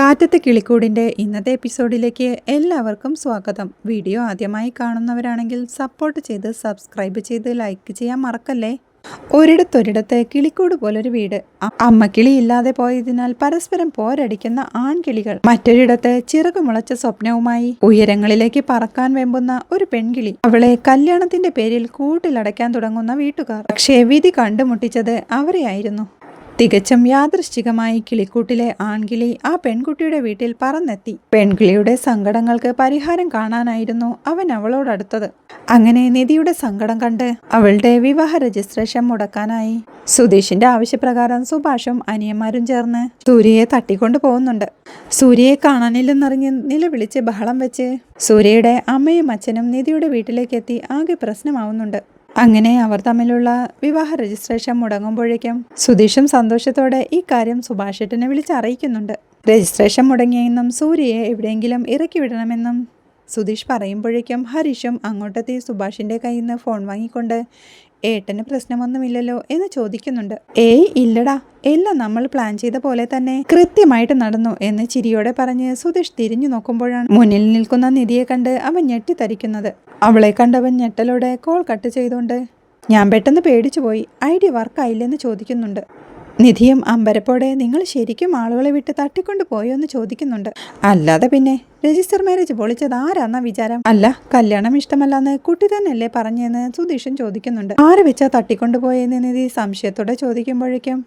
കാറ്റത്തെ കിളിക്കൂടിന്റെ ഇന്നത്തെ എപ്പിസോഡിലേക്ക് എല്ലാവർക്കും സ്വാഗതം. വീഡിയോ ആദ്യമായി കാണുന്നവരാണെങ്കിൽ സപ്പോർട്ട് ചെയ്ത് സബ്സ്ക്രൈബ് ചെയ്ത് ലൈക്ക് ചെയ്യാൻ മറക്കല്ലേ? ഒരിടത്തൊരിടത്ത് കിളിക്കൂട് പോലൊരു വീട്. അമ്മ അമ്മക്കിളി ഇല്ലാതെ പോയതിനാൽ പരസ്പരം പോരടിക്കുന്ന ആൺകിളികൾ. മറ്റൊരിടത്ത് ചിറകുമുളച്ച സ്വപ്നവുമായി ഉയരങ്ങളിലേക്ക് പറക്കാൻ വെമ്പുന്ന ഒരു പെൺകിളി. അവളെ കല്യാണത്തിന്റെ പേരിൽ കൂട്ടിലടയ്ക്കാൻ തുടങ്ങുന്ന വീട്ടുകാർ. പക്ഷേ വിധി കണ്ടുമുട്ടിച്ചത് അവരെയായിരുന്നു. തികച്ചും യാദൃശ്ചികമായി കിളിക്കൂട്ടിലെ ആൺകിളി ആ പെൺകുട്ടിയുടെ വീട്ടിൽ പറന്നെത്തി. പെൺകിളിയുടെ സങ്കടങ്ങൾക്ക് പരിഹാരം കാണാനായിരുന്നു അവൻ അവളോടടുത്തത് അങ്ങനെ നിധിയുടെ സങ്കടം കണ്ട് അവളുടെ വിവാഹ രജിസ്ട്രേഷൻ മുടക്കാനായി സുധീഷിന്റെ ആവശ്യപ്രകാരം സുഭാഷും അനിയന്മാരും ചേർന്ന് സൂര്യയെ തട്ടിക്കൊണ്ടു പോകുന്നുണ്ട്. സൂര്യയെ കാണാനില്ലെന്നറിഞ്ഞ് നിലവിളിച്ച് ബഹളം വെച്ച് സൂര്യയുടെ അമ്മയും അച്ഛനും നിധിയുടെ വീട്ടിലേക്ക് എത്തി ആകെ പ്രശ്നമാവുന്നുണ്ട്. അങ്ങനെ അവർ തമ്മിലുള്ള വിവാഹ രജിസ്ട്രേഷൻ മുടങ്ങുമ്പോഴേക്കും സുധീഷും സന്തോഷത്തോടെ ഈ കാര്യം സുഭാഷേട്ടനെ വിളിച്ച് അറിയിക്കുന്നുണ്ട് രജിസ്ട്രേഷൻ മുടങ്ങിയെന്നും സൂര്യയെ എവിടെയെങ്കിലും ഇറക്കി വിടണമെന്നും സുധീഷ് പറയുമ്പോഴേക്കും ഹരീഷും അങ്ങോട്ടെത്തി സുഭാഷിന്റെ കയ്യിൽ നിന്ന് ഫോൺ വാങ്ങിക്കൊണ്ട് ഏട്ടന് പ്രശ്നമൊന്നുമില്ലല്ലോ എന്ന് ചോദിക്കുന്നുണ്ട്. ഏയ് ഇല്ലടാ. എല്ലാം നമ്മൾ പ്ലാൻ ചെയ്ത പോലെ തന്നെ കൃത്യമായിട്ട് നടന്നു എന്ന് ചിരിയോടെ പറഞ്ഞ് സുധീഷ് തിരിഞ്ഞു നോക്കുമ്പോഴാണ് മുന്നിൽ നിൽക്കുന്ന നിധിയെ കണ്ട് അവൻ ഞെട്ടിത്തരിക്കുന്നത്. അവളെ കണ്ടവൻ ഞെട്ടലോടെ കോൾ കട്ട് ചെയ്തുകൊണ്ട് ഞാൻ പെട്ടെന്ന് പേടിച്ചു പോയി ഡി വർക്കായില്ലെന്ന് ചോദിക്കുന്നുണ്ട്. നിധിയും അമ്പരപ്പോടെ നിങ്ങൾ ശരിക്കും ആളുകളെ വിട്ട് തട്ടിക്കൊണ്ട് പോയോ എന്ന് ചോദിക്കുന്നുണ്ട്. അല്ലാതെ പിന്നെ രജിസ്റ്റർ മാരേജ് പൊളിച്ചത് ആരാന്ന വിചാരം? അല്ല കല്യാണം ഇഷ്ടമല്ലെന്ന് കുട്ടി തന്നെയല്ലേ പറഞ്ഞെന്ന് സുധീഷൻ ചോദിക്കുന്നുണ്ട്. ആര് വെച്ചാ തട്ടിക്കൊണ്ടുപോയെന്ന് നിധി സംശയത്തോടെ ചോദിക്കുമ്പോഴേക്കും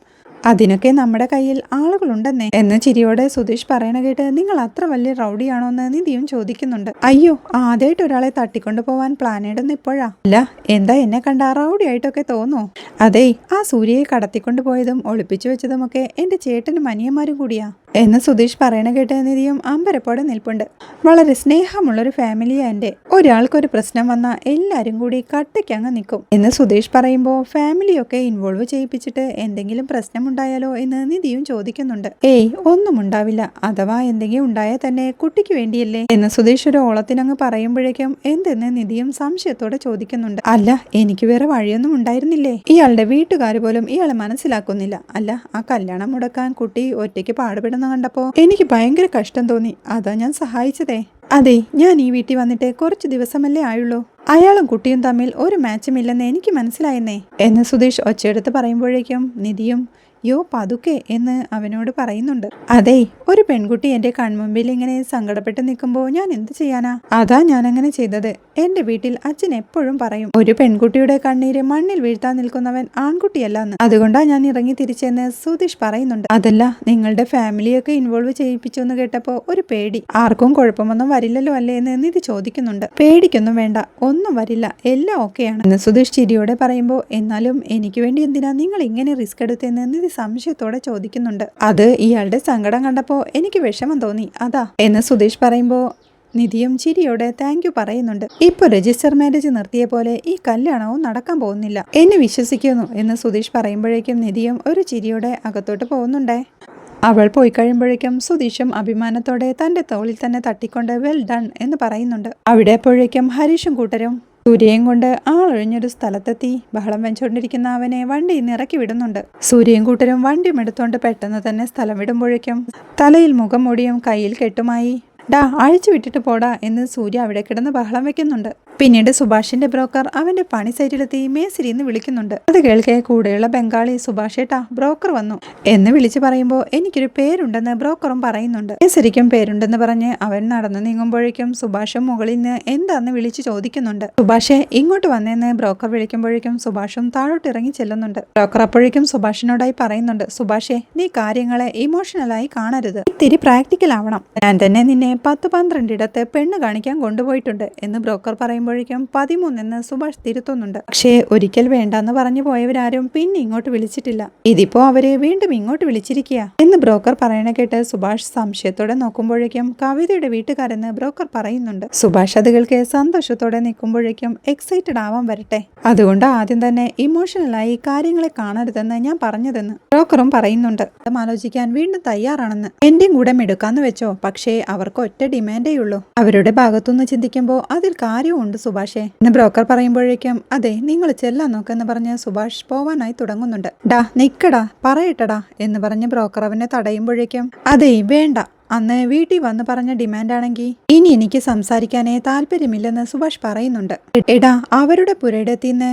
അതിനൊക്കെ നമ്മുടെ കയ്യിൽ ആളുകളുണ്ടെന്നേ. എന്ന് ചിരിയോടെ സുധീഷ് പറയണ കേട്ട് നിങ്ങൾ അത്ര വലിയ റൗഡിയാണോ എന്ന് നിധിയും ചോദിക്കുന്നുണ്ട്. അയ്യോ ആദ്യമായിട്ട് ഒരാളെ തട്ടിക്കൊണ്ടു പോവാൻ പ്ലാൻ ഇടുന്ന ഇപ്പോഴാ? അല്ല എന്താ എന്നെ കണ്ട റൗഡി ആയിട്ടൊക്കെ തോന്നോ? അതെ ആ സൂര്യയെ കടത്തിക്കൊണ്ടു പോയതും ഒളിപ്പിച്ചു വെച്ചതും ഒക്കെ എന്റെ ചേട്ടനും അനിയന്മാരും കൂടിയാ. എന്ന് സുധീഷ് പറയണ കേട്ട നിധിയും അമ്പരപ്പോടെ നിൽപ്പുണ്ട്. വളരെ സ്നേഹമുള്ളൊരു ഫാമിലി എന്റെ ഒരാൾക്കൊരു പ്രശ്നം വന്നാൽ എല്ലാവരും കൂടി കട്ടയ്ക്കങ്ങ് നിൽക്കും എന്ന് സുധീഷ് പറയുമ്പോൾ ഫാമിലിയൊക്കെ ഇൻവോൾവ് ചെയ്യിപ്പിച്ചിട്ട് എന്തെങ്കിലും പ്രശ്നമുണ്ടായാലോ എന്ന് നിധിയും ചോദിക്കുന്നുണ്ട്. ഏയ് ഒന്നും ഉണ്ടാവില്ല. അഥവാ എന്തെങ്കിലും ഉണ്ടായാൽ തന്നെ കുട്ടിക്ക് വേണ്ടിയല്ലേ? എന്ന് സുധീഷ് ഒരു ഓളത്തിനങ്ങ് പറയുമ്പോഴേക്കും എന്തെന്ന് നിധിയും സംശയത്തോടെ ചോദിക്കുന്നുണ്ട്. അല്ല എനിക്ക് വേറെ വഴിയൊന്നും ഉണ്ടായിരുന്നില്ലേ? ഇയാളുടെ വീട്ടുകാർ പോലും ഇയാളെ മനസ്സിലാക്കുന്നില്ല. അല്ല ആ കല്യാണം മുടക്കാൻ കുട്ടി ഒറ്റയ്ക്ക് പാടുപെടുന്ന കണ്ടപ്പോൾ എനിക്ക് ഭയങ്കര കഷ്ടം തോന്നി. അതാ ഞാൻ സഹായിച്ചതേ. അതെ ഞാൻ ഈ വീട്ടിൽ വന്നിട്ട് കുറച്ച് ദിവസമല്ലേ ആയുള്ളൂ. അയാളും കുട്ടിയും തമ്മിൽ ഒരു മാച്ചും ഇല്ലെന്ന് എനിക്ക് മനസ്സിലായെന്നേ. എന്ന് സുധീഷ് ഒച്ചയെടുത്ത് പറയുമ്പോഴേക്കും നിധിയും യോ പതുക്കെ എന്ന് അവനോട് പറയുന്നുണ്ട്. അതെ ഒരു പെൺകുട്ടി എന്റെ കൺമുമ്പിൽ ഇങ്ങനെ സങ്കടപ്പെട്ട് നിൽക്കുമ്പോൾ ഞാൻ എന്ത് ചെയ്യാനാ? അതാ ഞാൻ അങ്ങനെ ചെയ്തത്. എന്റെ വീട്ടിൽ അച്ഛൻ എപ്പോഴും പറയും ഒരു പെൺകുട്ടിയുടെ കണ്ണീര് മണ്ണിൽ വീഴ്ത്താൻ നിൽക്കുന്നവൻ ആൺകുട്ടിയല്ല എന്ന് അതുകൊണ്ടാ ഞാൻ ഇറങ്ങി തിരിച്ചെന്ന് സുധീഷ് പറയുന്നുണ്ട്. അതല്ല നിങ്ങളുടെ ഫാമിലിയൊക്കെ ഇൻവോൾവ് ചെയ്യിപ്പിച്ചു എന്ന് കേട്ടപ്പോൾ ഒരു പേടി. ആർക്കും കുഴപ്പമൊന്നും വരില്ലല്ലോ അല്ലേ എന്ന് നിധി ചോദിക്കുന്നുണ്ട്. പേടിക്കൊന്നും വേണ്ട ഒന്നും വരില്ല. എല്ലാം ഓക്കെയാണ്. സുധീഷ് ചിരിയോടെ പറയുമ്പോൾ എന്നാലും എനിക്ക് വേണ്ടി എന്തിനാ നിങ്ങൾ ഇങ്ങനെ റിസ്ക് എടുത്തെന്ന് നിധി സംശയത്തോടെ ചോദിക്കുന്നുണ്ട്. അത് ഇയാളുടെ സങ്കടം കണ്ടപ്പോൾ എനിക്ക് വിഷമം തോന്നി. അതാ. എന്ന് സുധീഷ് പറയുമ്പോൾ നിധിയും ചിരിയോടെ താങ്ക് യു പറയുന്നുണ്ട്. ഇപ്പൊ രജിസ്റ്റർ മാരേജ് നിർത്തിയ പോലെ ഈ കല്യാണവും നടക്കാൻ പോകുന്നില്ല. എന്നെ വിശ്വസിക്കുന്നു എന്ന് സുധീഷ് പറയുമ്പോഴേക്കും നിധിയും ഒരു ചിരിയോടെ അകത്തോട്ട് പോകുന്നുണ്ടേ. അവൾ പോയി കഴിയുമ്പോഴേക്കും സുധീഷും അഭിമാനത്തോടെ തന്റെ തോളിൽ തന്നെ തട്ടിക്കൊണ്ട് വെൽ ഡൺ എന്ന് പറയുന്നുണ്ട്. അവിടെ അപ്പോഴേക്കും ഹരീഷും കൂട്ടരും സൂര്യയും കൊണ്ട് ആളൊഴിഞ്ഞൊരു സ്ഥലത്തെത്തി. ബഹളം വെച്ചുകൊണ്ടിരിക്കുന്ന അവനെ വണ്ടിയിൽ നിന്ന് ഇറക്കി വിടുന്നുണ്ട്. സൂര്യയും കൂട്ടരും വണ്ടിയും എടുത്തുകൊണ്ട് പെട്ടെന്ന് തന്നെ സ്ഥലം വിടുമ്പോഴേക്കും തലയിൽ മുഖം മൂടിയും കയ്യിൽ കെട്ടുമായി. ഡാ അഴിച്ചു വിട്ടിട്ട് പോടാ എന്ന് സൂര്യ അവിടെ കിടന്ന് ബഹളം വെക്കുന്നുണ്ട്. പിന്നീട് സുഭാഷിന്റെ ബ്രോക്കർ അവന്റെ പണി സൈറ്റിലെത്തി മേസിരി എന്ന് വിളിക്കുന്നുണ്ട്. അത് കേൾക്കെ കൂടെയുള്ള ബംഗാളി സുഭാഷ് ഏട്ടാ ബ്രോക്കർ വന്നു. എന്ന് വിളിച്ചു പറയുമ്പോൾ എനിക്കൊരു പേരുണ്ടെന്ന് ബ്രോക്കറും പറയുന്നുണ്ട്. മേസരിക്കും പേരുണ്ടെന്ന് പറഞ്ഞ് അവൻ നടന്നു നീങ്ങുമ്പോഴേക്കും സുഭാഷും മുകളിൽ നിന്ന് എന്താന്ന് വിളിച്ചു ചോദിക്കുന്നുണ്ട്. സുഭാഷെ ഇങ്ങോട്ട് വന്നേന്ന് ബ്രോക്കർ വിളിക്കുമ്പോഴേക്കും സുഭാഷും താഴോട്ട് ഇറങ്ങി ചെല്ലുന്നുണ്ട്. ബ്രോക്കർ അപ്പോഴേക്കും സുഭാഷിനോടായി പറയുന്നുണ്ട് സുഭാഷെ നീ കാര്യങ്ങളെ ഇമോഷണലായി കാണരുത്. ഇത്തിരി പ്രാക്ടിക്കൽ ആവണം ഞാൻ തന്നെ നിന്നെ പത്ത് പന്ത്രണ്ടിടത്ത് പെണ്ണ് കാണിക്കാൻ കൊണ്ടുപോയിട്ടുണ്ട് എന്ന് ബ്രോക്കർ പറയുമ്പോഴേക്കും പതിമൂന്നെന്ന് സുഭാഷ് തിരുത്തുന്നുണ്ട്. പക്ഷേ ഒരിക്കൽ വേണ്ടെന്ന് പറഞ്ഞു പോയവരാരും പിന്നെ ഇങ്ങോട്ട് വിളിച്ചിട്ടില്ല. ഇതിപ്പോ അവരെ വീണ്ടും ഇങ്ങോട്ട് വിളിച്ചിരിക്കുക എന്ന് ബ്രോക്കർ പറയണ കേട്ട് സുഭാഷ് സംശയത്തോടെ നോക്കുമ്പോഴേക്കും കവിതയുടെ വീട്ടുകാരെന്ന് ബ്രോക്കർ പറയുന്നുണ്ട്. സുഭാഷ് അത് കേൾക്കെ സന്തോഷത്തോടെ നിൽക്കുമ്പോഴേക്കും എക്സൈറ്റഡ് ആവാൻ വരട്ടെ. അതുകൊണ്ട് ആദ്യം തന്നെ ഇമോഷണലായി കാര്യങ്ങളെ കാണരുതെന്ന് ഞാൻ പറഞ്ഞതെന്ന് ബ്രോക്കറും പറയുന്നുണ്ട്. ആലോചിക്കാൻ വീണ്ടും തയ്യാറാണെന്ന്. എന്റെയും കൂടെ മെടുക്കാന്ന് വെച്ചോ. പക്ഷേ അവർക്ക് ഒറ്റ ഡിമാൻഡേ ഉള്ളൂ. അവരുടെ ഭാഗത്തുനിന്ന് ചിന്തിക്കുമ്പോൾ അതിൽ കാര്യമുണ്ട് സുഭാഷേ. എന്ന് ബ്രോക്കർ പറയുമ്പോഴേക്കും അതെ നിങ്ങൾ ചെല്ലാൻ നോക്കെന്ന് പറഞ്ഞ് സുഭാഷ് പോവാനായി തുടങ്ങുന്നുണ്ട്. ഡാ നിക്കടാ പറയട്ടടാ എന്ന് പറഞ്ഞ് ബ്രോക്കർ അവനെ തടയുമ്പോഴേക്കും അതെ വേണ്ട. അന്ന് വീട്ടിൽ വന്ന് പറഞ്ഞ ഡിമാൻഡ് ആണെങ്കിൽ ഇനി എനിക്ക് സംസാരിക്കാനേ താല്പര്യമില്ലെന്ന് സുഭാഷ് പറയുന്നുണ്ട്. എടാ അവരുടെ പുരയിടത്തിന്ന്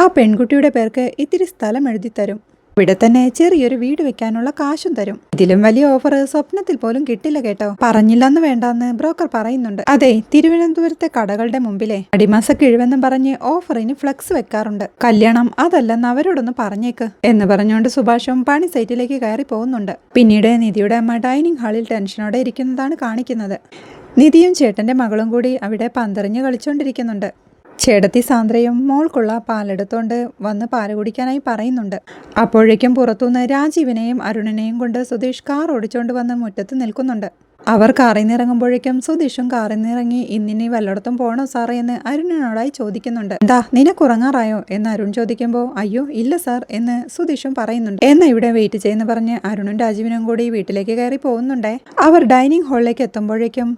ആ പെൺകുട്ടിയുടെ പേർക്ക് ഇത്തിരി സ്ഥലം എഴുതി തരും ഇവിടെ തന്നെ ചെറിയൊരു വീട് വെക്കാനുള്ള കാശും തരും. ഇതിലും വലിയ ഓഫർ സ്വപ്നത്തിൽ പോലും കിട്ടില്ല കേട്ടോ. പറഞ്ഞില്ലെന്ന് വേണ്ടെന്ന് ബ്രോക്കർ പറയുന്നുണ്ട്. അതെ തിരുവനന്തപുരത്തെ കടകളുടെ മുമ്പിലെ അടിമാസ കിഴിവെന്നും പറഞ്ഞ് ഓഫറിന് ഫ്ലക്സ് വെക്കാറുണ്ട്. കല്യാണം അതല്ലെന്ന് അവരോടൊന്ന് പറഞ്ഞേക്ക് എന്ന് പറഞ്ഞുകൊണ്ട് സുഭാഷും പണി സൈറ്റിലേക്ക് കയറി പോകുന്നുണ്ട്. പിന്നീട് നിധിയുടെ അമ്മ ഡൈനിങ് ഹാളിൽ ടെൻഷനോടെ ഇരിക്കുന്നതാണ് കാണിക്കുന്നത്. നിധിയും ചേട്ടന്റെ മകളും കൂടി അവിടെ പന്തറിഞ്ഞ് കളിച്ചുകൊണ്ടിരിക്കുന്നുണ്ട് ചേടത്തി സാന്ദ്രയും മോൾക്കുള്ള പാലെടുത്തോണ്ട് വന്ന് പാൽ കുടിക്കാനായി പറയുന്നുണ്ട്. അപ്പോഴേക്കും പുറത്തുനിന്ന് രാജീവിനെയും അരുണിനെയും കൊണ്ട് സുധീഷ് കാർ ഓടിച്ചോണ്ട് വന്ന് മുറ്റത്ത് നിൽക്കുന്നുണ്ട്. അവർ കാറിൽ നിന്നിറങ്ങുമ്പോഴേക്കും സുധീഷും കാറിൽ നിന്നിറങ്ങി ഇന്നിനി വല്ലയിടത്തും പോണോ സാറേ? എന്ന് അരുണിനോടായി ചോദിക്കുന്നുണ്ട്. എന്താ നിനക്ക് ഉറങ്ങാറായോ? എന്ന് അരുൺ ചോദിക്കുമ്പോൾ അയ്യോ ഇല്ല സാർ എന്ന് സുധീഷും പറയുന്നുണ്ട്. എന്നാ ഇവിടെ വെയിറ്റ് ചെയ്യുന്ന പറഞ്ഞ് അരുണും രാജീവിനും കൂടി വീട്ടിലേക്ക് കയറി പോകുന്നുണ്ടേ. അവർ ഡൈനിങ് ഹാളിലേക്ക് എത്തുമ്പോഴേക്കും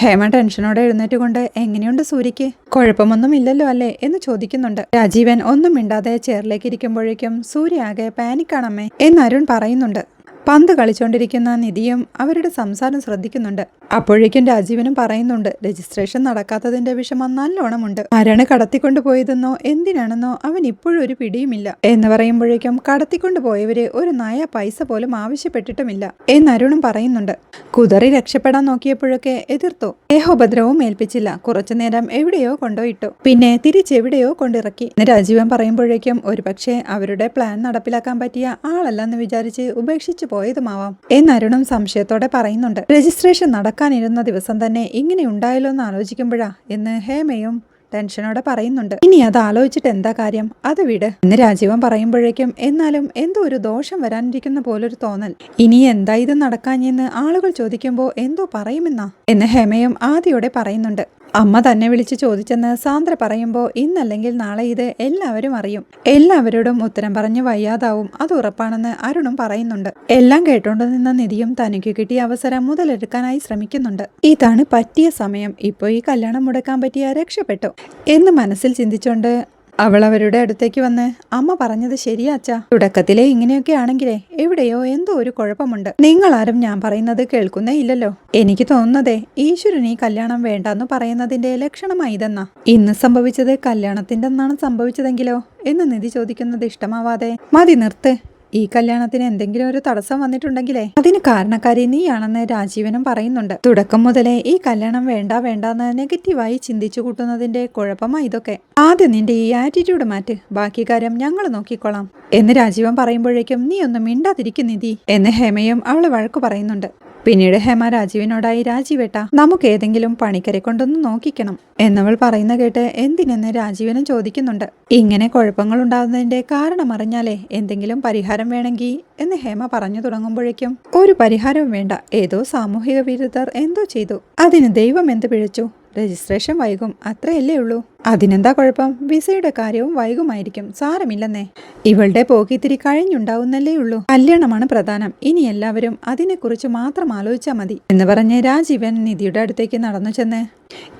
ഹേമ ടെൻഷനോടെ എഴുന്നേറ്റ് കൊണ്ട് എങ്ങനെയുണ്ട് സൂര്യക്ക് കുഴപ്പമൊന്നും ഇല്ലല്ലോ അല്ലേ? എന്ന് ചോദിക്കുന്നുണ്ട്. രാജീവൻ ഒന്നും മിണ്ടാതെ ചെയറിലേക്ക് ഇരിക്കുമ്പോഴേക്കും സൂര്യ ആകെ പാനിക്കാണമ്മേ എന്ന് അരുൺ പറയുന്നുണ്ട്. പന്ത് കളിച്ചുകൊണ്ടിരിക്കുന്ന നിധിയും അവരുടെ സംസാരം ശ്രദ്ധിക്കുന്നുണ്ട്. അപ്പോഴേക്കും രാജീവനും പറയുന്നുണ്ട് രജിസ്ട്രേഷൻ നടക്കാത്തതിന്റെ വിഷമം നല്ലോണമുണ്ട്. ആരാണ് കടത്തിക്കൊണ്ടു പോയതെന്നോ എന്തിനാണെന്നോ അവൻ ഇപ്പോഴും ഒരു പിടിയുമില്ല. എന്ന് പറയുമ്പോഴേക്കും കടത്തിക്കൊണ്ടു പോയവര് ഒരു നായ പൈസ പോലും ആവശ്യപ്പെട്ടിട്ടുമില്ല എന്ന് അരുണും പറയുന്നുണ്ട്. കുതറി രക്ഷപ്പെടാൻ നോക്കിയപ്പോഴൊക്കെ എതിർത്തു. ഏഹോപദ്രവവും ഏൽപ്പിച്ചില്ല. കുറച്ചുനേരം എവിടെയോ കൊണ്ടോയിട്ടു പിന്നെ തിരിച്ചെവിടെയോ കൊണ്ടിറക്കി. രാജീവൻ പറയുമ്പോഴേക്കും ഒരുപക്ഷെ അവരുടെ പ്ലാൻ നടപ്പിലാക്കാൻ പറ്റിയ ആളല്ലെന്ന് വിചാരിച്ച് ഉപേക്ഷിച്ചു പോയതുമാവാം. എന്ന് അരുണും സംശയത്തോടെ പറയുന്നുണ്ട്. രജിസ്ട്രേഷൻ നടക്കാനിരുന്ന ദിവസം തന്നെ ഇങ്ങനെ ഉണ്ടായല്ലോ എന്ന് ആലോചിക്കുമ്പോഴാ എന്ന് ഹേമയും ടെൻഷനോടെ പറയുന്നുണ്ട്. ഇനി അത് ആലോചിച്ചിട്ട് എന്താ കാര്യം? അത് വിട്. എന്ന് രാജീവൻ പറയുമ്പോഴേക്കും എന്നാലും എന്തോ ഒരു ദോഷം വരാനിരിക്കുന്ന പോലൊരു തോന്നൽ. ഇനി എന്താ ഇത് നടക്കാഞ്ഞെന്ന് ആളുകൾ ചോദിക്കുമ്പോൾ എന്തോ പറയുമെന്നാ? എന്ന് ഹേമയും ആദ്യോടെ പറയുന്നുണ്ട്. അമ്മ തന്നെ വിളിച്ച് ചോദിച്ചെന്ന് സാന്ദ്ര പറയുമ്പോൾ ഇന്നല്ലെങ്കിൽ നാളെ ഇത് എല്ലാവരും അറിയും. എല്ലാവരോടും ഉത്തരം പറഞ്ഞ് വയ്യാതാവും അത് ഉറപ്പാണെന്ന് അരുണും പറയുന്നുണ്ട്. എല്ലാം കേട്ടോണ്ട് നിന്ന നിധിയും തനിക്ക് കിട്ടിയ അവസരം മുതലെടുക്കാനായി ശ്രമിക്കുന്നുണ്ട്. ഇതാണ് പറ്റിയ സമയം. ഇപ്പോൾ ഈ കല്യാണം മുടക്കാൻ പറ്റിയ രക്ഷപ്പെട്ടു. എന്ന് മനസ്സിൽ ചിന്തിച്ചുകൊണ്ട് അവൾ അവരുടെ അടുത്തേക്ക് വന്ന് അമ്മ പറഞ്ഞത് ശരിയാച്ച തുടക്കത്തിലെ ഇങ്ങനെയൊക്കെ ആണെങ്കിലേ എവിടെയോ എന്തോ ഒരു കുഴപ്പമുണ്ട്. നിങ്ങളാരും ഞാൻ പറയുന്നത് കേൾക്കുന്നേ ഇല്ലല്ലോ. എനിക്ക് തോന്നുന്നതേ ഈശ്വരൻ ഈ കല്യാണം വേണ്ടെന്ന് പറയുന്നതിന്റെ ലക്ഷണമായി ഇതെന്നാ. ഇന്ന് സംഭവിച്ചത് കല്യാണത്തിന്റെ ഒന്നാണ് സംഭവിച്ചതെങ്കിലോ? എന്ന് നിധി ചോദിക്കുന്നത് ഇഷ്ടമാവാതെ മതി നിർത്ത്. ഈ കല്യാണത്തിന് എന്തെങ്കിലും ഒരു തടസ്സം വന്നിട്ടുണ്ടെങ്കിലേ? അതിന് കാരണക്കാരി നീയാണെന്ന് രാജീവനും പറയുന്നുണ്ട്. തുടക്കം മുതലേ ഈ കല്യാണം വേണ്ട വേണ്ടെന്ന് നെഗറ്റീവായി ചിന്തിച്ചു കൂട്ടുന്നതിന്റെ കുഴപ്പമാ ഇതൊക്കെ. ആദ്യം നിന്റെ ഈ ആറ്റിറ്റ്യൂഡ് മാറ്റ്. ബാക്കി കാര്യം ഞങ്ങൾ നോക്കിക്കോളാം. എന്ന് രാജീവൻ പറയുമ്പോഴേക്കും നീ ഒന്നും മിണ്ടാതിരിക്കും നിധി എന്ന് ഹേമയും അവൾ വഴക്കു പറയുന്നുണ്ട്. പിന്നീട് ഹേമ രാജീവിനോടായി രാജീവേട്ട നമുക്ക് ഏതെങ്കിലും പണിക്കരെ കൊണ്ടൊന്ന് നോക്കിക്കണം. എന്നവൾ പറയുന്ന കേട്ട് എന്തിനെന്ന് രാജീവനും ചോദിക്കുന്നുണ്ട്. ഇങ്ങനെ കുഴപ്പങ്ങൾ ഉണ്ടാകുന്നതിന്റെ കാരണം അറിഞ്ഞാലേ എന്തെങ്കിലും പരിഹാരം വേണമെങ്കിൽ എന്ന് ഹേമ പറഞ്ഞു തുടങ്ങുമ്പോഴേക്കും ഒരു പരിഹാരവും വേണ്ട. ഏതോ സാമൂഹിക വിരുദ്ധർ എന്തോ ചെയ്തു. അതിന് ദൈവം എന്ത് പിഴച്ചു? രജിസ്ട്രേഷൻ വൈകും. അത്രയല്ലേ ഉള്ളൂ. അതിനെന്താ കുഴപ്പം? വിസയുടെ കാര്യവും വൈകുമായിരിക്കും. സാരമില്ലെന്നേ. ഇവളുടെ പോക്കിത്തിരി കഴിഞ്ഞുണ്ടാവുന്നല്ലേ ഉള്ളൂ. കല്യാണമാണ് പ്രധാനം. ഇനി എല്ലാവരും അതിനെക്കുറിച്ച് മാത്രം ആലോചിച്ചാൽ മതി. എന്ന് പറഞ്ഞ് രാജീവൻ നിധിയുടെ അടുത്തേക്ക് നടന്നു ചെന്ന്.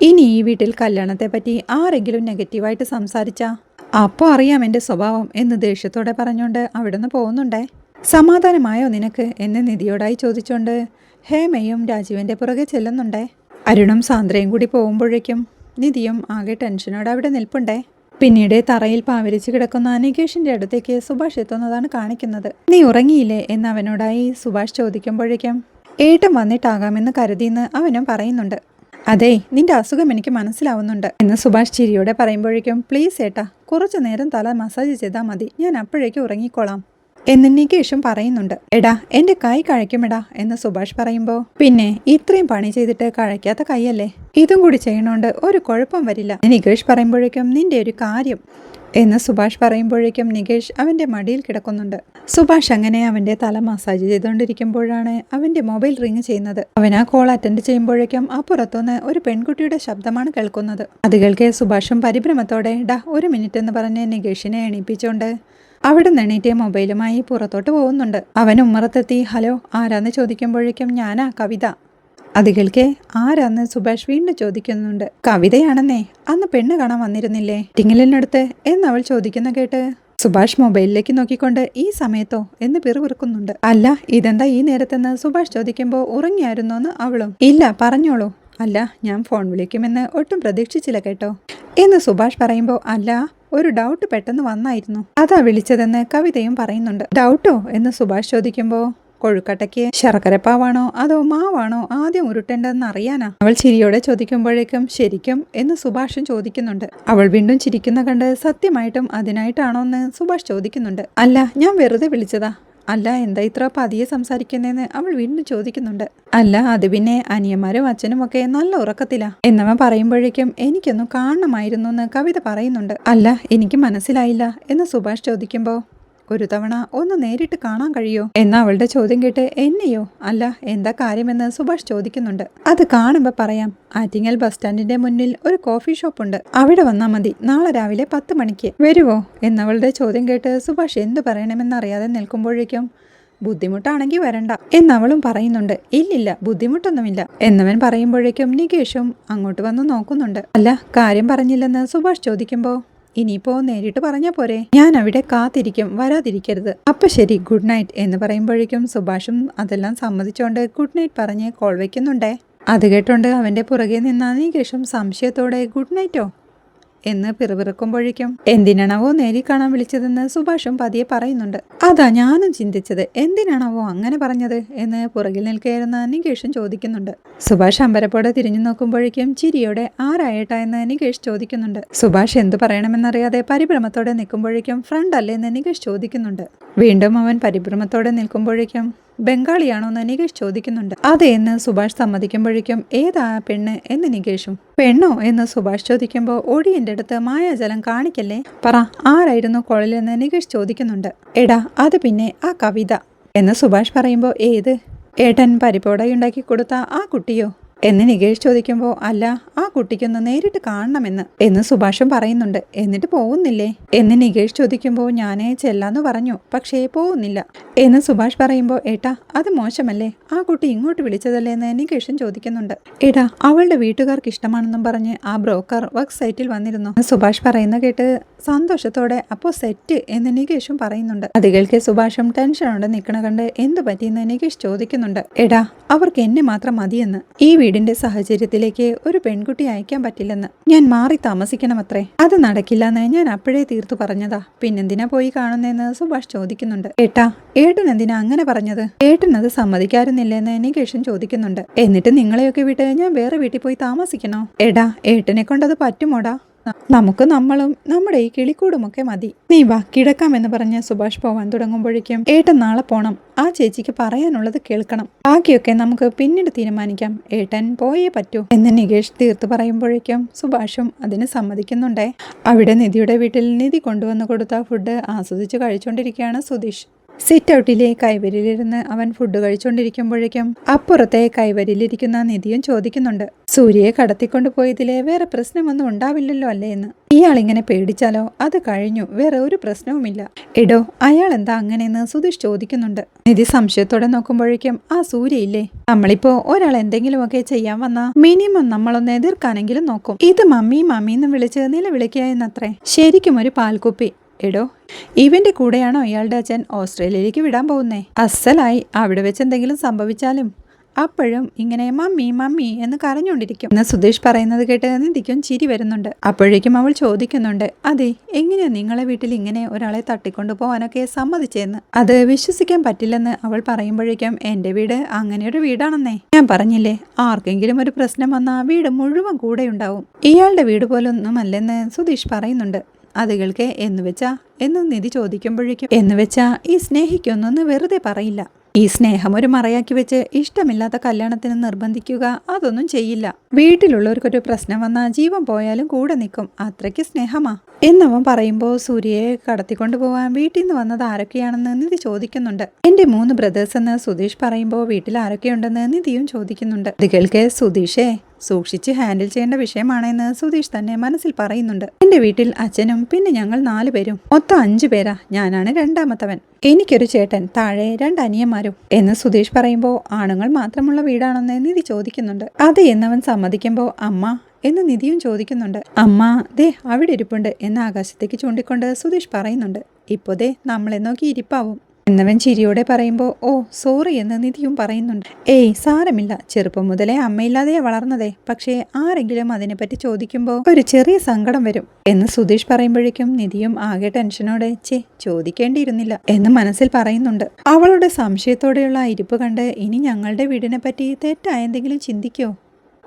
ഇനി ഈ വീട്ടിൽ കല്യാണത്തെ പറ്റി ആരെങ്കിലും നെഗറ്റീവായിട്ട് സംസാരിച്ചാ? അപ്പോൾ അറിയാം എന്റെ സ്വഭാവം എന്ന് ദേഷ്യത്തോടെ പറഞ്ഞുകൊണ്ട് അവിടുന്ന് പോകുന്നുണ്ടേ. സമാധാനമായോ നിനക്ക്? എന്ന് നിധിയോടായി ചോദിച്ചുകൊണ്ട് ഹേമയും രാജീവന്റെ പുറകെ ചെല്ലുന്നുണ്ടേ. അരുണും സാന്ദ്രയും കൂടി പോകുമ്പോഴേക്കും നിധിയും ആകെ ടെൻഷനോടെ അവിടെ നിൽപ്പുണ്ടേ? പിന്നീട് തറയിൽ പാവരിച്ച് കിടക്കുന്ന അനികേഷിന്റെ അടുത്തേക്ക് സുഭാഷ് എത്തുന്നതാണ് കാണിക്കുന്നത്. നീ ഉറങ്ങിയില്ലേ? എന്ന് അവനോടായി സുഭാഷ് ചോദിക്കുമ്പോഴേക്കും ഏട്ടം വന്നിട്ടാകാമെന്ന് കരുതിയെന്ന് അവനും പറയുന്നുണ്ട്. അതെ നിന്റെ അസുഖം എനിക്ക് മനസ്സിലാവുന്നുണ്ട് എന്ന് സുഭാഷ് ചിരിയോടെ പറയുമ്പോഴേക്കും പ്ലീസ് ഏട്ടാ കുറച്ചു നേരം തല മസാജ് ചെയ്താൽ മതി. ഞാൻ അപ്പോഴേക്കും ഉറങ്ങിക്കോളാം. എന്ന് നികേഷും പറയുന്നുണ്ട്. എടാ എന്റെ കൈ കഴയ്ക്കുമെടാ എന്ന് സുഭാഷ് പറയുമ്പോൾ പിന്നെ ഇത്രയും പണി ചെയ്തിട്ട് കഴിക്കാത്ത കൈയല്ലേ? ഇതും കൂടി ചെയ്യണോണ്ട് ഒരു കുഴപ്പം വരില്ല. നികേഷ് പറയുമ്പോഴേക്കും നിന്റെ ഒരു കാര്യം എന്ന് സുഭാഷ് പറയുമ്പോഴേക്കും നികേഷ് അവന്റെ മടിയിൽ കിടക്കുന്നുണ്ട്. സുഭാഷ് അങ്ങനെ അവന്റെ തല മസാജ് ചെയ്തുകൊണ്ടിരിക്കുമ്പോഴാണ് അവന്റെ മൊബൈൽ റിങ് ചെയ്യുന്നത്. അവൻ ആ കോൾ അറ്റൻഡ് ചെയ്യുമ്പോഴേക്കും അപ്പുറത്തുനിന്ന് ഒരു പെൺകുട്ടിയുടെ ശബ്ദമാണ് കേൾക്കുന്നത്. അത് കേൾക്കെ സുഭാഷും പരിഭ്രമത്തോടെ ഡാ ഒരു മിനിറ്റ് എന്ന് പറഞ്ഞ് നികേഷിനെ എണീപ്പിച്ചുകൊണ്ട് അവിടെ നിന്നീറ്റ് മൊബൈലുമായി പുറത്തോട്ട് പോകുന്നുണ്ട്. അവൻ ഉമ്മറത്തെത്തി ഹലോ ആരാന്ന് ചോദിക്കുമ്പോഴേക്കും ഞാനാ കവിത. അത് കേൾക്കെ ആരാന്ന്? സുഭാഷ് വീണ്ടും ചോദിക്കുന്നുണ്ട്. കവിതയാണെന്നേ അന്ന് പെണ്ണ് കാണാൻ വന്നിരുന്നില്ലേ? ടിങ്ങലിനടുത്ത്? എന്നവൾ ചോദിക്കുന്ന കേട്ട് സുഭാഷ് മൊബൈലിലേക്ക് നോക്കിക്കൊണ്ട് ഈ സമയത്തോ? എന്ന് പിറുപിറുക്കുന്നുണ്ട്. അല്ല ഇതെന്താ ഈ നേരത്തെന്ന്? സുഭാഷ് ചോദിക്കുമ്പോൾ ഉറങ്ങിയായിരുന്നോന്ന് അവളും ഇല്ല പറഞ്ഞോളൂ. അല്ല ഞാൻ ഫോൺ വിളിക്കുമെന്ന് ഒട്ടും പ്രതീക്ഷിച്ചില്ല കേട്ടോ. എന്ന് സുഭാഷ് പറയുമ്പോൾ അല്ല ഒരു ഡൗട്ട് പെട്ടെന്ന് വന്നായിരുന്നു. അതാ വിളിച്ചതെന്ന് കവിതയും പറയുന്നുണ്ട്. ഡൗട്ടോ എന്ന് സുഭാഷ് ചോദിക്കുമ്പോൾ കൊഴുക്കട്ടയ്ക്ക് ശർക്കരപ്പാവാണോ? അതോ മാവാണോ? ആദ്യം ഉരുട്ടേണ്ടതെന്ന് അറിയാനാ? അവൾ ചിരിയോടെ ചോദിക്കുമ്പോഴേക്കും ശരിക്കും? എന്ന് സുഭാഷും ചോദിക്കുന്നുണ്ട്. അവൾ വീണ്ടും ചിരിക്കുന്ന കണ്ട് സത്യമായിട്ടും അതിനായിട്ടാണോ എന്ന് സുഭാഷ് ചോദിക്കുന്നുണ്ട്. അല്ല ഞാൻ വെറുതെ വിളിച്ചതാ. അല്ല എന്താ ഇത്ര പതിയെ സംസാരിക്കുന്നതെന്ന് അവൾ വീണ്ടും ചോദിക്കുന്നുണ്ട്. അല്ല അത് പിന്നെ അനിയന്മാരും അച്ഛനും ഒക്കെ നല്ല ഉറക്കത്തിലാ. എന്നവ പറയുമ്പോഴേക്കും എനിക്കൊന്നും കാണണമായിരുന്നു എന്ന് കവിത പറയുന്നുണ്ട്. അല്ല എനിക്ക് മനസ്സിലായില്ല എന്ന് സുഭാഷ് ചോദിക്കുമ്പോൾ ഒരു തവണ ഒന്ന് നേരിട്ട് കാണാൻ കഴിയോ? എന്ന അവളുടെ ചോദ്യം കേട്ട് എന്നെയോ? അല്ല എന്താ കാര്യമെന്ന് സുഭാഷ് ചോദിക്കുന്നുണ്ട്. അത് കാണുമ്പോൾ പറയാം ആറ്റിങ്ങൽ ബസ് സ്റ്റാൻഡിന്റെ മുന്നിൽ ഒരു കോഫി ഷോപ്പ് ഉണ്ട്. അവിടെ വന്നാൽ മതി നാളെ രാവിലെ പത്ത് മണിക്ക്. വരുവോ? എന്നവളുടെ ചോദ്യം കേട്ട് സുഭാഷ് എന്തു പറയണമെന്നറിയാതെ നിൽക്കുമ്പോഴേക്കും ബുദ്ധിമുട്ടാണെങ്കിൽ വരണ്ട. എന്നവളും പറയുന്നുണ്ട് ഇല്ലില്ല ബുദ്ധിമുട്ടൊന്നുമില്ല. എന്നവൻ പറയുമ്പോഴേക്കും നികേഷും അങ്ങോട്ട് വന്ന് നോക്കുന്നുണ്ട്. അല്ല കാര്യം പറഞ്ഞില്ലെന്ന് സുഭാഷ് ചോദിക്കുമ്പോൾ ഇനിയിപ്പോ നേരിട്ട് പറഞ്ഞാ പോരെ. ഞാൻ അവിടെ കാത്തിരിക്കും വരാതിരിക്കരുത്. അപ്പൊ ശരി ഗുഡ് നൈറ്റ് എന്ന് പറയുമ്പോഴേക്കും സുഭാഷും അതെല്ലാം സമ്മതിച്ചോണ്ട് ഗുഡ് നൈറ്റ് പറഞ്ഞ് കോൾ വെക്കുന്നുണ്ടേ. അത് കേട്ടോണ്ട് അവന്റെ പുറകെ നിന്ന ശേഷം സംശയത്തോടെ ഗുഡ് നൈറ്റോ എന്ന് പിറുപിറുക്കുമ്പോഴേക്കും എന്തിനാണാവോ നേരി കാണാൻ വിളിച്ചതെന്ന് സുഭാഷും പതിയെ പറയുന്നുണ്ട്. അതാ ഞാനും ചിന്തിച്ചത് എന്തിനാണാവോ അങ്ങനെ പറഞ്ഞത് എന്ന് പുറകിൽ നിൽക്കുകയായിരുന്ന നികേഷും ചോദിക്കുന്നുണ്ട്. സുഭാഷ് അമ്പരപ്പോടെ തിരിഞ്ഞു നോക്കുമ്പോഴേക്കും ചിരിയോടെ ആരായേട്ടാ എന്ന് നികേഷ് ചോദിക്കുന്നുണ്ട്. സുഭാഷ് എന്തു പറയണമെന്നറിയാതെ പരിഭ്രമത്തോടെ നിൽക്കുമ്പോഴേക്കും ഫ്രണ്ട് അല്ലേ എന്ന് നികേഷ് ചോദിക്കുന്നുണ്ട്. വീണ്ടും അവൻ പരിഭ്രമത്തോടെ നിൽക്കുമ്പോഴേക്കും ബംഗാളിയാണോ എന്ന് നികേഷ് ചോദിക്കുന്നുണ്ട്. അതെ എന്ന് സുഭാഷ് സമ്മതിക്കുമ്പോഴേക്കും ഏതാ പെണ്ണ് എന്ന് നികേഷും. പെണ്ണോ എന്ന് സുഭാഷ് ചോദിക്കുമ്പോൾ ഒടിയന്റെ അടുത്ത് മായാജലം കാണിക്കല്ലേ? പറ ആരായിരുന്നു കൊഴലെന്ന് നികേഷ് ചോദിക്കുന്നുണ്ട്. എടാ അത് പിന്നെ ആ കവിത. എന്ന് സുഭാഷ് പറയുമ്പോൾ ഏത്? ഏട്ടൻ പരിപ്പോടയുണ്ടാക്കി കൊടുത്ത ആ കുട്ടിയോ? എന്ന് നികേഷ് ചോദിക്കുമ്പോൾ അല്ല ആ കുട്ടിക്കൊന്ന് നേരിട്ട് കാണണമെന്ന് എന്ന് സുഭാഷും പറയുന്നുണ്ട്. എന്നിട്ട് പോകുന്നില്ലേ? എന്ന് നികേഷ് ചോദിക്കുമ്പോൾ ഞാനേ ചെല്ലാന്ന് പറഞ്ഞു പക്ഷേ പോകുന്നില്ല എന്ന് സുഭാഷ് പറയുമ്പോൾ ഏട്ടാ അത് മോശമല്ലേ? ആ കുട്ടി ഇങ്ങോട്ട് വിളിച്ചതല്ലേ? എന്ന് നികേഷും ചോദിക്കുന്നുണ്ട്. ഏടാ അവളുടെ വീട്ടുകാർക്ക് ഇഷ്ടമാണെന്നും പറഞ്ഞ് ആ ബ്രോക്കർ വർക്ക് സൈറ്റിൽ വന്നിരുന്നു സുഭാഷ് പറയുന്ന കേട്ട് സന്തോഷത്തോടെ അപ്പോൾ സെറ്റ് എന്ന് നികേഷും പറയുന്നുണ്ട്. അത് കേൾക്കെ സുഭാഷും ടെൻഷനോടെ നിൽക്കണ കണ്ട് എന്ത് പറ്റിയെന്ന്? നികേഷ് ചോദിക്കുന്നുണ്ട്. എടാ അവർക്ക് എന്നെ മാത്രം മതിയെന്ന്. ഈ വീടിന്റെ സാഹചര്യത്തിലേക്ക് ഒരു പെൺകുട്ടി അയക്കാൻ പറ്റില്ലെന്ന് ഞാൻ മാറി താമസിക്കണമത്രേ. അത് നടക്കില്ലെന്ന് ഞാൻ അപ്പോഴേ തീർത്തു പറഞ്ഞതാ. പിന്നെന്തിനാ പോയി കാണുന്നതെന്ന് സുഭാഷ് ചോദിക്കുന്നുണ്ട്. ഏട്ടാ ഏട്ടൻ എന്തിനാ അങ്ങനെ പറഞ്ഞത്? ഏട്ടൻ അത് സമ്മതിക്കാറുന്നില്ലെന്ന് നികേഷൻ ചോദിക്കുന്നുണ്ട്. എന്നിട്ട് നിങ്ങളെയൊക്കെ വിട്ട് ഞാൻ വേറെ വീട്ടിൽ പോയി താമസിക്കണോ? എടാ ഏട്ടനെ കൊണ്ടത് പറ്റുമോടാ? നമുക്ക് നമ്മളും നമ്മുടെ ഈ കിളിക്കൂടുമൊക്കെ മതി. നീ വാ കിടക്കാം എന്ന് പറഞ്ഞ് സുഭാഷ് പോവാൻ തുടങ്ങുമ്പോഴേക്കും ഏട്ടൻ നാളെ പോണം. ആ ചേച്ചിക്ക് പറയാനുള്ളത് കേൾക്കണം. ബാക്കിയൊക്കെ നമുക്ക് പിന്നീട് തീരുമാനിക്കാം. ഏട്ടൻ പോയേ പറ്റൂ എന്ന് നികേഷ് തീർത്ത് പറയുമ്പോഴേക്കും സുഭാഷും അതിന് സമ്മതിക്കുന്നുണ്ടേ. അവിടെ നിധിയുടെ വീട്ടിൽ നിധി കൊണ്ടുവന്ന് കൊടുത്ത ഫുഡ് ആസ്വദിച്ച് കഴിച്ചുകൊണ്ടിരിക്കുകയാണ് സുധീഷ്. സിറ്റ് ഔട്ടിലെ കൈവരിലിരുന്ന് അവൻ ഫുഡ് കഴിച്ചുകൊണ്ടിരിക്കുമ്പോഴേക്കും അപ്പുറത്തെ കൈവരിലിരിക്കുന്ന നിധിയും ചോദിക്കുന്നുണ്ട്. സൂര്യയെ കടത്തിക്കൊണ്ടു പോയതിലെ വേറെ പ്രശ്നമൊന്നും ഉണ്ടാവില്ലല്ലോ അല്ലേ എന്ന്. ഇയാൾ ഇങ്ങനെ പേടിച്ചാലോ? അത് കഴിഞ്ഞു. വേറെ ഒരു പ്രശ്നവുമില്ല. എടോ അയാൾ എന്താ അങ്ങനെയെന്ന് സുധീഷ് ചോദിക്കുന്നുണ്ട്. നിധി സംശയത്തോടെ നോക്കുമ്പോഴേക്കും ആ സൂര്യയില്ലേ നമ്മളിപ്പോ ഒരാൾ എന്തെങ്കിലുമൊക്കെ ചെയ്യാൻ വന്നാ മിനിമം നമ്മളൊന്ന് എതിർക്കാനെങ്കിലും നോക്കും. ഇത് മമ്മി മമ്മി എന്ന് വിളിച്ച് നിലവിളിക്കുക എന്നത്രേ. ശരിക്കും ഒരു പാൽക്കുപ്പി. എടോ ഇവന്റെ കൂടെയാണോ ഇയാളുടെ അച്ഛൻ ഓസ്ട്രേലിയയിലേക്ക് വിടാൻ പോകുന്നേ? അസലായി അവിടെ വെച്ച് എന്തെങ്കിലും സംഭവിച്ചാലും അപ്പോഴും ഇങ്ങനെ മമ്മി മമ്മി എന്ന് കരഞ്ഞുകൊണ്ടിരിക്കും. എന്ന് സുധീഷ് പറയുന്നത് കേട്ട് നിധിക്കും ചിരി വരുന്നുണ്ട്. അപ്പോഴേക്കും അവൾ ചോദിക്കുന്നുണ്ട് അതെ എങ്ങനെയാ നിങ്ങളെ വീട്ടിൽ ഇങ്ങനെ ഒരാളെ തട്ടിക്കൊണ്ടു പോകാനൊക്കെ സമ്മതിച്ചെന്ന്? അത് വിശ്വസിക്കാൻ പറ്റില്ലെന്ന് അവൾ പറയുമ്പോഴേക്കും എന്റെ വീട് അങ്ങനെ ഒരു വീടാണെന്നേ. ഞാൻ പറഞ്ഞില്ലേ ആർക്കെങ്കിലും ഒരു പ്രശ്നം വന്നാൽ വീട് മുഴുവൻ കൂടെ ഉണ്ടാവും ഇയാളുടെ വീട് പോലൊന്നും അല്ലെന്ന് സുധീഷ് പറയുന്നുണ്ട്. അത് കേൾക്കെ എന്ന് വെച്ചാ എന്നും നിധി ചോദിക്കുമ്പോഴേക്കും. എന്ന് വെച്ചാ ഈ സ്നേഹിക്കൊന്നൊന്ന് വെറുതെ പറയില്ല. ഈ സ്നേഹം ഒരു മറയാക്കി വെച്ച് ഇഷ്ടമില്ലാത്ത കല്യാണത്തിന് നിർബന്ധിക്കുക അതൊന്നും ചെയ്യില്ല. വീട്ടിലുള്ളവർക്കൊരു പ്രശ്നം വന്നാൽ ജീവൻ പോയാലും കൂടെ നിൽക്കും. അത്രയ്ക്ക് സ്നേഹമാ. എന്നവൻ പറയുമ്പോൾ സൂര്യയെ കടത്തിക്കൊണ്ടു പോവാൻ വീട്ടിൽ നിന്ന് വന്നത് ആരൊക്കെയാണെന്ന് നിധി ചോദിക്കുന്നുണ്ട്. എന്റെ മൂന്ന് ബ്രദേഴ്സ് എന്ന് സുധീഷ് പറയുമ്പോൾ വീട്ടിൽ ആരൊക്കെയുണ്ടെന്ന് നിധിയും ചോദിക്കുന്നുണ്ട്. ഇത് കേൾക്കെ സുധീഷേ സൂക്ഷിച്ച് ഹാൻഡിൽ ചെയ്യേണ്ട വിഷയമാണെന്ന് സുധീഷ് തന്നെ മനസ്സിൽ പറയുന്നുണ്ട്. എന്റെ വീട്ടിൽ അച്ഛനും പിന്നെ ഞങ്ങൾ നാലു പേരും. മൊത്തം അഞ്ചു പേരാ. ഞാനാണ് രണ്ടാമത്തവൻ. എനിക്കൊരു ചേട്ടൻ താഴെ രണ്ട് അനിയന്മാരും എന്ന് സുധീഷ് പറയുമ്പോൾ ആണുങ്ങൾ മാത്രമുള്ള വീടാണെന്ന് നിധി ചോദിക്കുന്നുണ്ട്. അത് എന്നവൻ സമ്മതിക്കുമ്പോൾ അമ്മ എന്ന് നിധിയും ചോദിക്കുന്നുണ്ട്. അമ്മ ദേ അവിടെ ഇരിപ്പുണ്ട് എന്ന് ആകാശത്തേക്ക് ചൂണ്ടിക്കൊണ്ട് സുധീഷ് പറയുന്നുണ്ട്. ഇപ്പോതേ നമ്മളെ നോക്കി ഇരിപ്പാവും. എന്നവൻ ചിരിയോടെ പറയുമ്പോൾ ഓ സോറി എന്ന് നിധിയും പറയുന്നുണ്ട്. ഏയ് സാരമില്ല. ചെറുപ്പം മുതലേ അമ്മയില്ലാതെയാ വളർന്നതേ. പക്ഷേ ആരെങ്കിലും അതിനെപ്പറ്റി ചോദിക്കുമ്പോൾ ഒരു ചെറിയ സങ്കടം വരും. എന്ന് സുധീഷ് പറയുമ്പോഴേക്കും നിധിയും ആകെ ടെൻഷനോടെ ചേ ചോദിക്കേണ്ടിയിരുന്നില്ല എന്ന് മനസ്സിൽ പറയുന്നുണ്ട്. അവളുടെ സംശയത്തോടെയുള്ള ഇരിപ്പ് കണ്ട് ഇനി ഞങ്ങളുടെ വീടിനെ പറ്റി തെറ്റായ എന്തെങ്കിലും ചിന്തിക്കോ?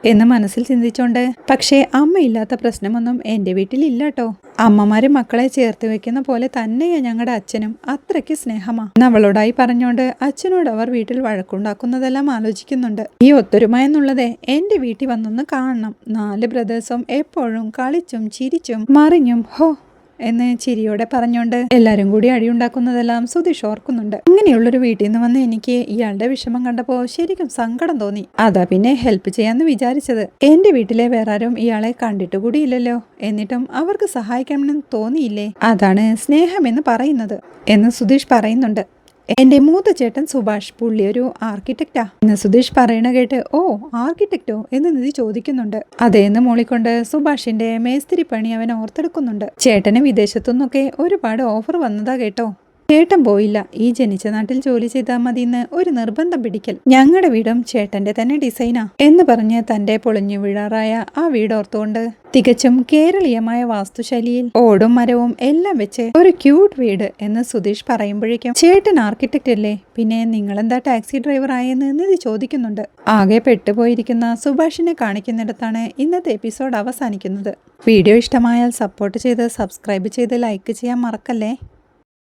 എന്ന് മനസ്സിൽ ചിന്തിച്ചോണ്ട്. പക്ഷേ അമ്മയില്ലാത്ത പ്രശ്നമൊന്നും എന്റെ വീട്ടിലില്ല കേട്ടോ അമ്മമാര് മക്കളെ ചേർത്ത് വെക്കുന്ന പോലെ തന്നെയാ ഞങ്ങളുടെ അച്ഛനും. അത്രയ്ക്ക് സ്നേഹമാ. നവളോടായി പറഞ്ഞോണ്ട് അച്ഛനോട് അവർ വീട്ടിൽ വഴക്കുണ്ടാക്കുന്നതെല്ലാം ആലോചിക്കുന്നുണ്ട്. ഈ ഒത്തൊരുമ എന്നുള്ളത് എന്റെ വീട്ടിൽ വന്നൊന്ന് കാണണം. നാല് ബ്രദേഴ്സും എപ്പോഴും കളിച്ചും ചിരിച്ചും മറിഞ്ഞും ഹോ എന്ന് ചിരിയോടെ പറഞ്ഞുകൊണ്ട് എല്ലാവരും കൂടി അടിയുണ്ടാക്കുന്നതെല്ലാം സുധീഷ് ഓർക്കുന്നുണ്ട്. അങ്ങനെയുള്ളൊരു വീട്ടിൽ നിന്ന് വന്ന് എനിക്ക് ഇയാളുടെ വിഷമം കണ്ടപ്പോൾ ശരിക്കും സങ്കടം തോന്നി. അതാ പിന്നെ ഹെൽപ്പ് ചെയ്യാന്ന് വിചാരിച്ചത്. എന്റെ വീട്ടിലെ വേറെ ആരും ഇയാളെ കണ്ടിട്ട് കൂടിയില്ലല്ലോ. എന്നിട്ടും അവർക്ക് സഹായിക്കണമെന്ന് തോന്നിയില്ലേ? അതാണ് സ്നേഹം എന്ന് പറയുന്നത്. എന്ന് സുധീഷ് പറയുന്നുണ്ട്. എന്റെ മൂത്ത ചേട്ടൻ സുഭാഷ് പുള്ളി ഒരു ആർക്കിടെക്റ്റാ. എന്ന് സുധീഷ് പറയണ കേട്ട് ഓ ആർക്കിടെക്റ്റോ? എന്ന് നിധി ചോദിക്കുന്നുണ്ട്. അതേന്ന് മൂളിക്കൊണ്ട് സുഭാഷിന്റെ മേസ്തിരി പണി അവൻ ഓർത്തെടുക്കുന്നുണ്ട്. ചേട്ടന് വിദേശത്തുനിന്നൊക്കെ ഒരുപാട് ഓഫർ വന്നതാ കേട്ടോ. ചേട്ടൻ പോയില്ല. ഈ ജനിച്ച നാട്ടിൽ ജോലി ചെയ്താൽ മതി എന്ന് ഒരു നിർബന്ധം പിടിക്കൽ. ഞങ്ങളുടെ വീടും ചേട്ടന്റെ തന്നെ ഡിസൈനാ. എന്ന് പറഞ്ഞ് തന്റെ പൊളിഞ്ഞു വീഴാറായ ആ വീട് ഓർത്തുകൊണ്ട് തികച്ചും കേരളീയമായ വാസ്തുശൈലിയിൽ ഓടും മരവും എല്ലാം വെച്ച് ഒരു ക്യൂട്ട് വീട് എന്ന് സുധീഷ് പറയുമ്പോഴേക്കും ചേട്ടൻ ആർക്കിടെക്റ്റ് അല്ലേ? പിന്നെ നിങ്ങളെന്താ ടാക്സി ഡ്രൈവർ ആയെന്ന് നിധി ചോദിക്കുന്നുണ്ട്. ആകെ പെട്ടുപോയിരിക്കുന്ന സുഭാഷിനെ കാണിക്കുന്നിടത്താണ് ഇന്നത്തെ എപ്പിസോഡ് അവസാനിക്കുന്നത്. വീഡിയോ ഇഷ്ടമായാൽ സപ്പോർട്ട് ചെയ്ത് സബ്സ്ക്രൈബ് ചെയ്ത് ലൈക്ക് ചെയ്യാൻ മറക്കല്ലേ?